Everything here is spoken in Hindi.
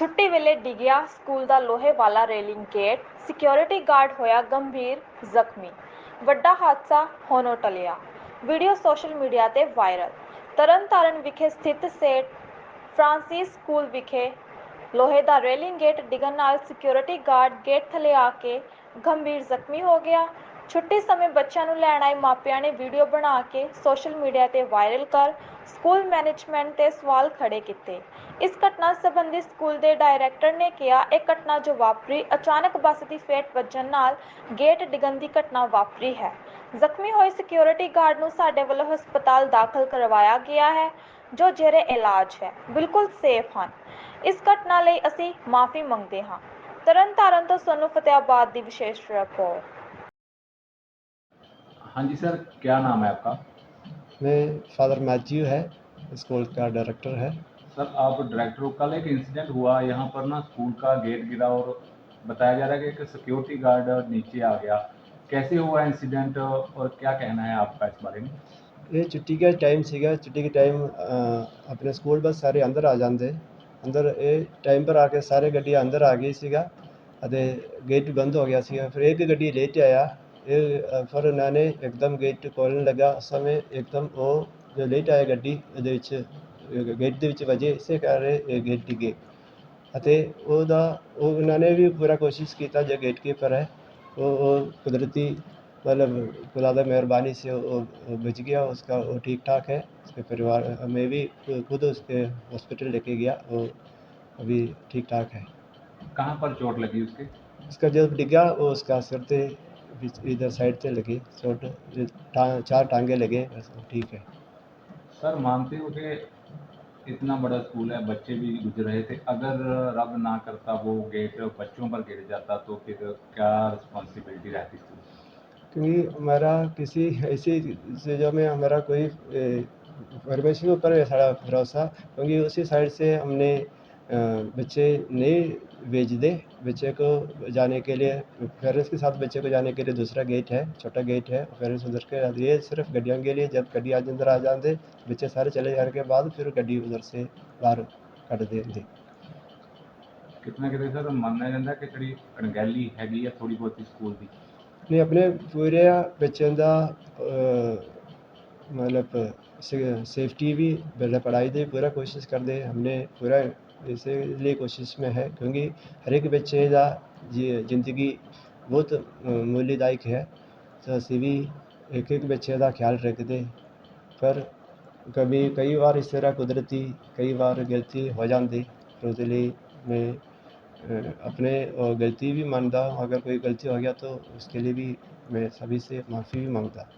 ਛੁੱਟੀ ਵੇਲੇ ਡਿੱਗਿਆ ਸਕੂਲ ਦਾ ਲੋਹੇ ਵਾਲਾ ਰੇਲਿੰਗ ਗੇਟ। ਸਿਕਿਉਰਿਟੀ ਗਾਰਡ ਹੋਇਆ ਗੰਭੀਰ ਜ਼ਖਮੀ। ਵੱਡਾ ਹਾਦਸਾ ਹੋਣੋਂ ਟਲਿਆ। ਵੀਡੀਓ ਸੋਸ਼ਲ ਮੀਡੀਆ ਤੇ ਵਾਇਰਲ। ਤਰਨਤਾਰਨ ਵਿਖੇ ਸਥਿਤ ਸੇਂਟ ਫਰਾਂਸਿਸ ਸਕੂਲ ਵਿਖੇ ਲੋਹੇ ਦਾ ਰੇਲਿੰਗ ਗੇਟ ਡਿੱਗਣ ਨਾਲ ਸਿਕਿਉਰਿਟੀ ਗਾਰਡ ਗੇਟ ਥੱਲੇ ਆ ਕੇ ਗੰਭੀਰ ਜ਼ਖਮੀ ਹੋ ਗਿਆ। ਛੁੱਟੀ ਸਮੇਂ ਬੱਚਿਆਂ ਨੂੰ ਲੈਣ ਆਏ ਮਾਪਿਆਂ ਨੇ ਵੀਡੀਓ ਬਣਾ ਕੇ ਸੋਸ਼ਲ ਮੀਡੀਆ ਤੇ ਵਾਇਰਲ ਕਰ ਸਕੂਲ ਮੈਨੇਜਮੈਂਟ ਤੇ ਸਵਾਲ ਖੜੇ ਕੀਤੇ। ਇਸ ਘਟਨਾ ਸੰਬੰਧੀ ਸਕੂਲ ਦੇ ਡਾਇਰੈਕਟਰ ਨੇ ਕਿਹਾ, ਇਹ ਘਟਨਾ ਜੋ ਵਾਪਰੀ, ਅਚਾਨਕ ਬੱਸ ਦੀ ਫੇਟ ਵੱਜਣ ਨਾਲ ਗੇਟ ਡਿੱਗਣ ਦੀ ਘਟਨਾ ਵਾਪਰੀ ਹੈ। ਜ਼ਖਮੀ ਹੋਏ ਸਿਕਿਉਰਿਟੀ ਗਾਰਡ ਨੂੰ ਸਾਡੇ ਵੱਲੋਂ ਹਸਪਤਾਲ ਦਾਖਲ ਕਰਵਾਇਆ ਗਿਆ ਹੈ, ਜੋ ਜਿਹੜੇ ਇਲਾਜ ਹੈ। ਬਿਲਕੁਲ ਸੇਫ ਹਨ। ਇਸ ਘਟਨਾ ਲਈ ਅਸੀਂ ਮਾਫੀ ਮੰਗਦੇ ਹਾਂ। ਤਰਨਤਾਰਨ ਤੋਂ ਸੋਨੂੰ ਫਤਿਆਬਾਦ ਦੀ ਵਿਸ਼ੇਸ਼ ਰਿਪੋਰਟ। हाँ जी सर क्या नाम है आपका मैं फादर मैथ्यू है स्कूल का डायरेक्टर है सर आप डायरेक्टर हो कल एक इंसिडेंट हुआ यहाँ पर ना स्कूल का गेट गिरा और बताया जा रहा है कि एक सिक्योरिटी गार्ड नीचे आ गया कैसे हुआ इंसिडेंट और क्या कहना है आपका इस बारे में ਇਹ ਛੁੱਟੀ ਦਾ ਟਾਈਮ ਸੀਗਾ ਛੁੱਟੀ ਦੇ ਟਾਈਮ ਆਪਣੇ ਸਕੂਲ ਬਸ ਸਾਰੇ ਅੰਦਰ ਆ ਜਾਂਦੇ ਅੰਦਰ ਇਹ ਟਾਈਮ ਪਰ ਆ ਕੇ ਸਾਰੇ ਗੱਡੀਆਂ ਅੰਦਰ ਆ ਗਈ ਸੀਗਾ ਅਤੇ ਗੇਟ ਬੰਦ ਹੋ ਗਿਆ ਸੀਗਾ ਫਿਰ ਇੱਕ ਗੱਡੀ ਲੇਟ ਆਇਆ ਇਹ ਅ, ਫਿਰ ਉਹਨਾਂ ਨੇ ਇੱਕਦਮ ਗੇਟ ਖੋਲ੍ਹਣ ਲੱਗਾ ਉਸ ਸਮੇਂ ਇੱਕਦਮ ਉਹ ਜੋ ਲੇਟ ਆਇਆ ਗੱਡੀ ਉਹਦੇ ਵਿੱਚ ਅ, ਗੇਟ ਦੇ ਵਿੱਚ ਵਜੇ ਇਸੇ ਕਾਰਨ ਇਹ ਗੇਟ ਡਿੱਗੇ ਅਤੇ ਉਹਦਾ ਉਹ ਉਹਨਾਂ ਨੇ ਵੀ ਪੂਰਾ ਕੋਸ਼ਿਸ਼ ਕੀਤਾ ਜੋ ਗੇਟ ਕੀਪਰ है वो वो कुदरती मतलब खुदा की मेहरबानी से वो वो बच गया उसका वो ठीक ठाक है उसके परिवार मैं भी खुद उसके हॉस्पिटल लेके गया वो अभी ठीक ठाक है कहाँ पर चोट लगी उसके उसका जब डिगा वो उसका सिर से बीच- इधर साइड से लगी जो टांग चार टांगे लगे बस ठीक है। सर मानते हो कि इतना बड़ा स्कूल है बच्चे भी गुजर रहे थे? अगर रब ना करता वो गेट बच्चों पर गिर जाता तो फिर क्या रिस्पॉन्सिबिलिटी रहती थी क्योंकि हमारा किसी ऐसी चीज़ों में हमारा कोई परमेश्वर है सारा भरोसा क्योंकि उसी साइड से हमने बच्चे नहीं भेज दे बच्चे को जाने के लिए पेरेंट्स के साथ बच्चे को जाने के लिए दूसरा गेट है छोटा गेट है पेरेंट्स उधर के ये सिर्फ गड्डियों के लिए जब गड्डी आज अंदर आ जाते बच्चे सारे चले जाने के बाद फिर गड्डी उधर से बाहर ਕੱਢ ਦੇਂਦੇ ਕਿਤਨਾ ਕਿਤੇ ਸਰ ਮੰਨਿਆ ਜਾਂਦਾ ਕਿ ਜਿਹੜੀ ਅਣਗਹਿਲੀ ਹੈਗੀ ਆ ਥੋੜੀ ਬਹੁਤੀ ਸਕੂਲ ਦੀ ਨੇ ਆਪਣੇ ਪੂਰੇ ਬੱਚਿਆਂ ਦਾ मतलब सेफ्टी भी पहले पढ़ाई दे, पूरा कोशिश कर दे। हमने पूरा इसे लिए कोशिश में है, क्योंकि हर एक बच्चे का ज़िंदगी बहुत मूल्यदायक है। तो सभी एक एक बच्चे का ख्याल रखते पर कभी, कई बार इस तरह कुदरती, कई बार गलती हो जाती तो इसलिए मैं अपने गलती भी मानता हूँ अगर कोई गलती हो गया तो उसके लिए भी मैं सभी से माफ़ी भी माँगता